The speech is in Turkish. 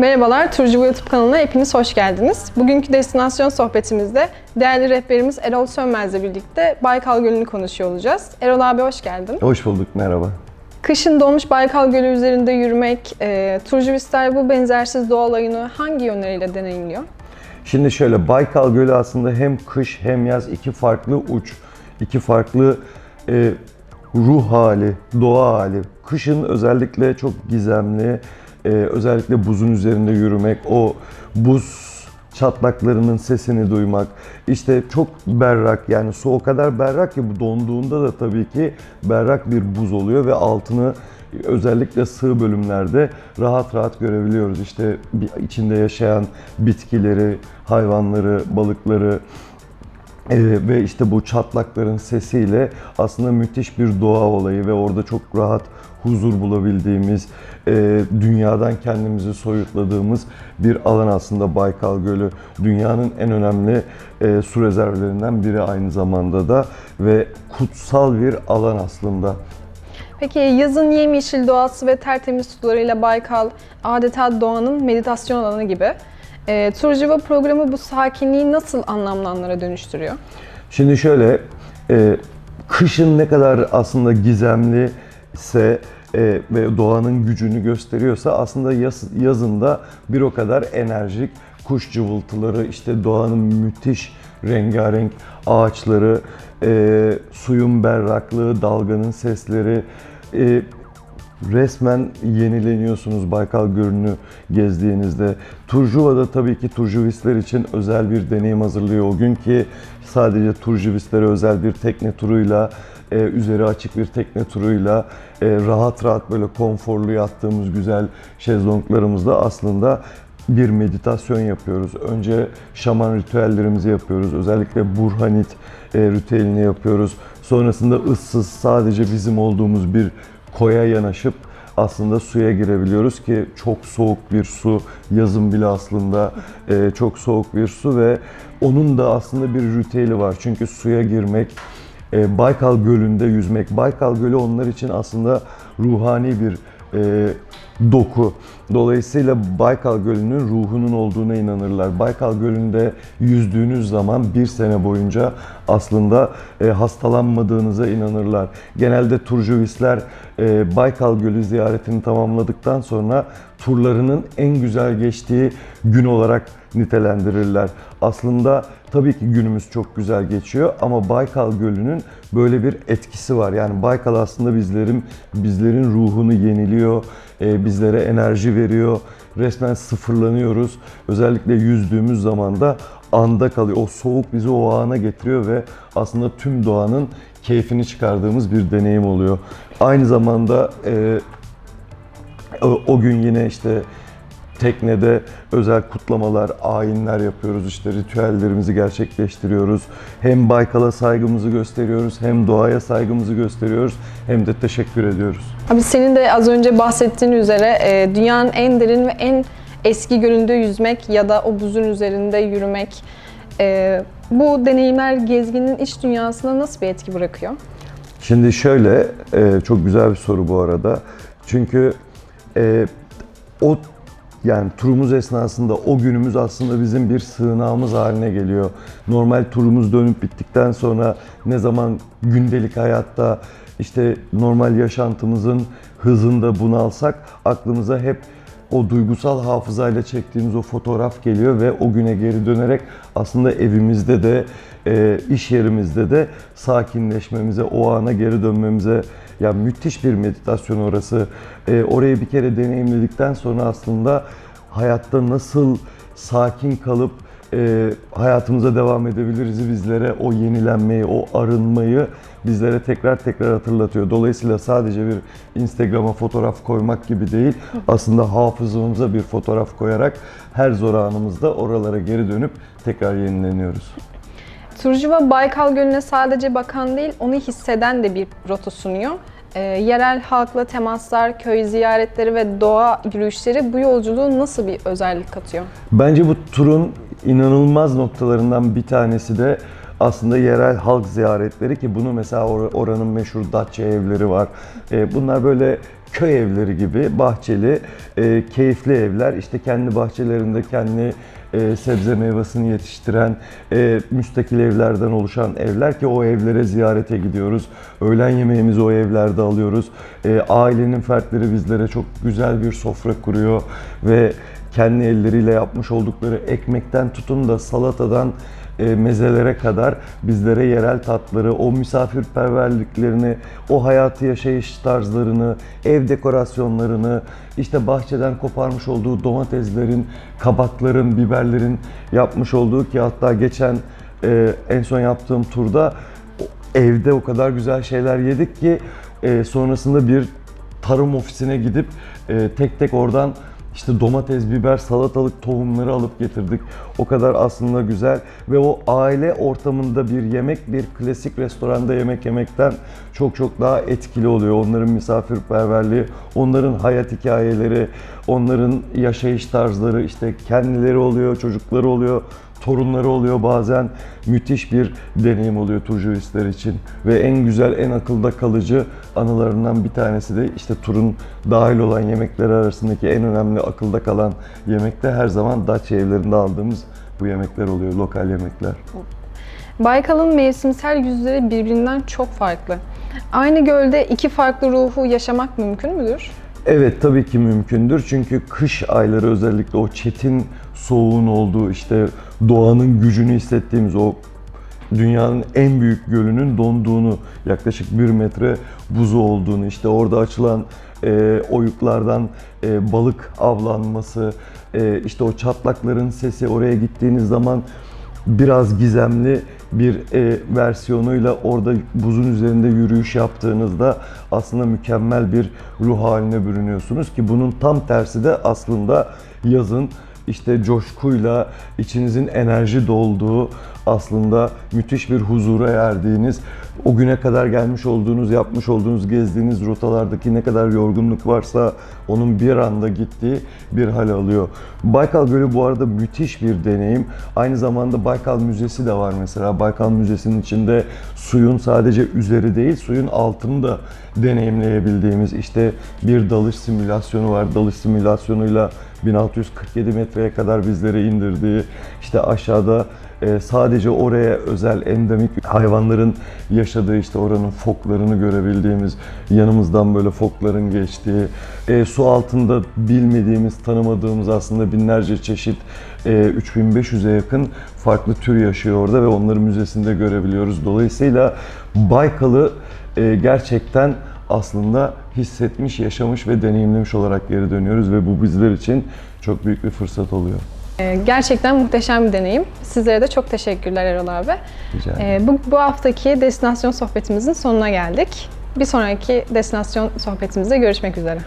Merhabalar, Turcu YouTube kanalına hepiniz hoş geldiniz. Bugünkü destinasyon sohbetimizde değerli rehberimiz Erol Sönmez'le birlikte Baykal Gölü'nü konuşuyor olacağız. Erol abi hoş geldin. Hoş bulduk, merhaba. Kışın dolmuş Baykal Gölü üzerinde yürümek, e, turcuvistler bu benzersiz doğa olayını hangi yönleriyle deneyimliyor? Şimdi şöyle, Baykal Gölü aslında hem kış hem yaz iki farklı uç, iki farklı e, ruh hali, doğa hali. Kışın özellikle çok gizemli, e, özellikle buzun üzerinde yürümek, o buz çatlaklarının sesini duymak, işte çok berrak yani su o kadar berrak ki bu donduğunda da tabii ki berrak bir buz oluyor ve altını özellikle sığ bölümlerde rahat rahat görebiliyoruz. İşte içinde yaşayan bitkileri, hayvanları, balıkları, ee, ve işte bu çatlakların sesiyle aslında müthiş bir doğa olayı ve orada çok rahat huzur bulabildiğimiz, e, dünyadan kendimizi soyutladığımız bir alan aslında Baykal Gölü. Dünyanın en önemli e, su rezervlerinden biri aynı zamanda da ve kutsal bir alan aslında. Peki yazın yemyeşil doğası ve tertemiz sularıyla Baykal adeta doğanın meditasyon alanı gibi. E, Turcuva programı bu sakinliği nasıl anlamlanlara dönüştürüyor? Şimdi şöyle, e, kışın ne kadar aslında gizemli ise e, ve doğanın gücünü gösteriyorsa aslında yaz, yazında bir o kadar enerjik kuş cıvıltıları, işte doğanın müthiş rengarenk ağaçları, e, suyun berraklığı, dalganın sesleri, e, resmen yenileniyorsunuz Baykal Gölü'nü gezdiğinizde. Turcuva'da tabii ki turcuvistler için özel bir deneyim hazırlıyor o gün ki sadece turcuvistlere özel bir tekne turuyla, e, üzeri açık bir tekne turuyla e, rahat rahat böyle konforlu yattığımız güzel şezlonglarımızda aslında bir meditasyon yapıyoruz. Önce şaman ritüellerimizi yapıyoruz. Özellikle Burhanit e, ritüelini yapıyoruz. Sonrasında ıssız sadece bizim olduğumuz bir koya yanaşıp aslında suya girebiliyoruz ki çok soğuk bir su, yazın bile aslında e, çok soğuk bir su ve onun da aslında bir ritüeli var. Çünkü suya girmek, e, Baykal Gölü'nde yüzmek, Baykal Gölü onlar için aslında ruhani bir e, doku. Dolayısıyla Baykal Gölü'nün ruhunun olduğuna inanırlar. Baykal Gölü'nde yüzdüğünüz zaman bir sene boyunca aslında e, hastalanmadığınıza inanırlar. Genelde turcuvistler e, Baykal Gölü ziyaretini tamamladıktan sonra turlarının en güzel geçtiği gün olarak nitelendirirler. Aslında tabii ki günümüz çok güzel geçiyor ama Baykal Gölü'nün böyle bir etkisi var. Yani Baykal aslında bizlerin bizlerin ruhunu yeniliyor, e, bizlere enerji veriyor. Resmen sıfırlanıyoruz. Özellikle yüzdüğümüz zaman da anda kalıyor. O soğuk bizi o ana getiriyor ve aslında tüm doğanın keyfini çıkardığımız bir deneyim oluyor. Aynı zamanda e, o, o gün yine işte teknede özel kutlamalar, ayinler yapıyoruz. işte ritüellerimizi gerçekleştiriyoruz. Hem Baykal'a saygımızı gösteriyoruz, hem doğaya saygımızı gösteriyoruz, hem de teşekkür ediyoruz. Abi senin de az önce bahsettiğin üzere e, dünyanın en derin ve en eski gölünde yüzmek ya da o buzun üzerinde yürümek e, bu deneyimler gezginin iç dünyasına nasıl bir etki bırakıyor? Şimdi şöyle, e, çok güzel bir soru bu arada. Çünkü o yani turumuz esnasında o günümüz aslında bizim bir sığınağımız haline geliyor. Normal turumuz dönüp bittikten sonra ne zaman gündelik hayatta işte normal yaşantımızın hızında bunalsak aklımıza hep o duygusal hafızayla çektiğimiz o fotoğraf geliyor ve o güne geri dönerek aslında evimizde de e, iş yerimizde de sakinleşmemize, o ana geri dönmemize ya müthiş bir meditasyon orası. E, orayı bir kere deneyimledikten sonra aslında hayatta nasıl sakin kalıp e, hayatımıza devam edebiliriz bizlere o yenilenmeyi, o arınmayı bizlere tekrar tekrar hatırlatıyor. Dolayısıyla sadece bir Instagram'a fotoğraf koymak gibi değil, aslında hafızamıza bir fotoğraf koyarak her zor anımızda oralara geri dönüp tekrar yenileniyoruz. Turcuva Baykal Gölü'ne sadece bakan değil, onu hisseden de bir rota sunuyor. E, yerel halkla temaslar, köy ziyaretleri ve doğa yürüyüşleri bu yolculuğu nasıl bir özellik katıyor? Bence bu turun inanılmaz noktalarından bir tanesi de aslında yerel halk ziyaretleri ki bunu mesela or- oranın meşhur Datça evleri var. E, bunlar böyle köy evleri gibi bahçeli, e, keyifli evler. İşte kendi bahçelerinde kendi e, sebze meyvesini yetiştiren e, müstakil evlerden oluşan evler ki o evlere ziyarete gidiyoruz. Öğlen yemeğimizi o evlerde alıyoruz. E, ailenin fertleri bizlere çok güzel bir sofra kuruyor ve kendi elleriyle yapmış oldukları ekmekten tutun da salatadan mezelere kadar bizlere yerel tatları, o misafirperverliklerini, o hayatı yaşayış tarzlarını, ev dekorasyonlarını, işte bahçeden koparmış olduğu domateslerin, kabakların, biberlerin yapmış olduğu ki hatta geçen e, en son yaptığım turda evde o kadar güzel şeyler yedik ki e, sonrasında bir tarım ofisine gidip e, tek tek oradan işte domates, biber, salatalık tohumları alıp getirdik. O kadar aslında güzel ve o aile ortamında bir yemek bir klasik restoranda yemek yemekten çok çok daha etkili oluyor. Onların misafirperverliği, onların hayat hikayeleri, onların yaşayış tarzları işte kendileri oluyor, çocukları oluyor, torunları oluyor bazen. Müthiş bir deneyim oluyor turistler için. Ve en güzel, en akılda kalıcı anılarından bir tanesi de işte turun dahil olan yemekler arasındaki en önemli akılda kalan yemek de her zaman Datça evlerinde aldığımız bu yemekler oluyor, lokal yemekler. Baykal'ın mevsimsel yüzleri birbirinden çok farklı. Aynı gölde iki farklı ruhu yaşamak mümkün müdür? Evet tabii ki mümkündür. Çünkü kış ayları özellikle o çetin soğuğun olduğu işte doğanın gücünü hissettiğimiz o dünyanın en büyük gölünün donduğunu, yaklaşık bir metre buzu olduğunu, işte orada açılan e, oyuklardan e, balık avlanması, e, işte o çatlakların sesi oraya gittiğiniz zaman biraz gizemli bir e, versiyonuyla orada buzun üzerinde yürüyüş yaptığınızda aslında mükemmel bir ruh haline bürünüyorsunuz ki bunun tam tersi de aslında yazın işte coşkuyla içinizin enerji dolduğu aslında müthiş bir huzura erdiğiniz o güne kadar gelmiş olduğunuz, yapmış olduğunuz, gezdiğiniz rotalardaki ne kadar yorgunluk varsa onun bir anda gittiği bir hal alıyor. Baykal Gölü bu arada müthiş bir deneyim. Aynı zamanda Baykal Müzesi de var mesela. Baykal Müzesi'nin içinde suyun sadece üzeri değil, suyun altını da deneyimleyebildiğimiz işte bir dalış simülasyonu var. Dalış simülasyonuyla 1647 metreye kadar bizleri indirdiği, işte aşağıda e, sadece oraya özel endemik hayvanların yaşadığı işte oranın foklarını görebildiğimiz, yanımızdan böyle fokların geçtiği, e, su altında bilmediğimiz, tanımadığımız aslında binlerce çeşit e, 3500'e yakın farklı tür yaşıyor orada ve onları müzesinde görebiliyoruz. Dolayısıyla Baykal'ı e, gerçekten aslında hissetmiş, yaşamış ve deneyimlemiş olarak geri dönüyoruz ve bu bizler için çok büyük bir fırsat oluyor. Ee, Gerçekten muhteşem bir deneyim. Sizlere de çok teşekkürler Erol abi. Rica ederim. Ee, Bu, bu haftaki destinasyon sohbetimizin sonuna geldik. Bir sonraki destinasyon sohbetimizde görüşmek üzere.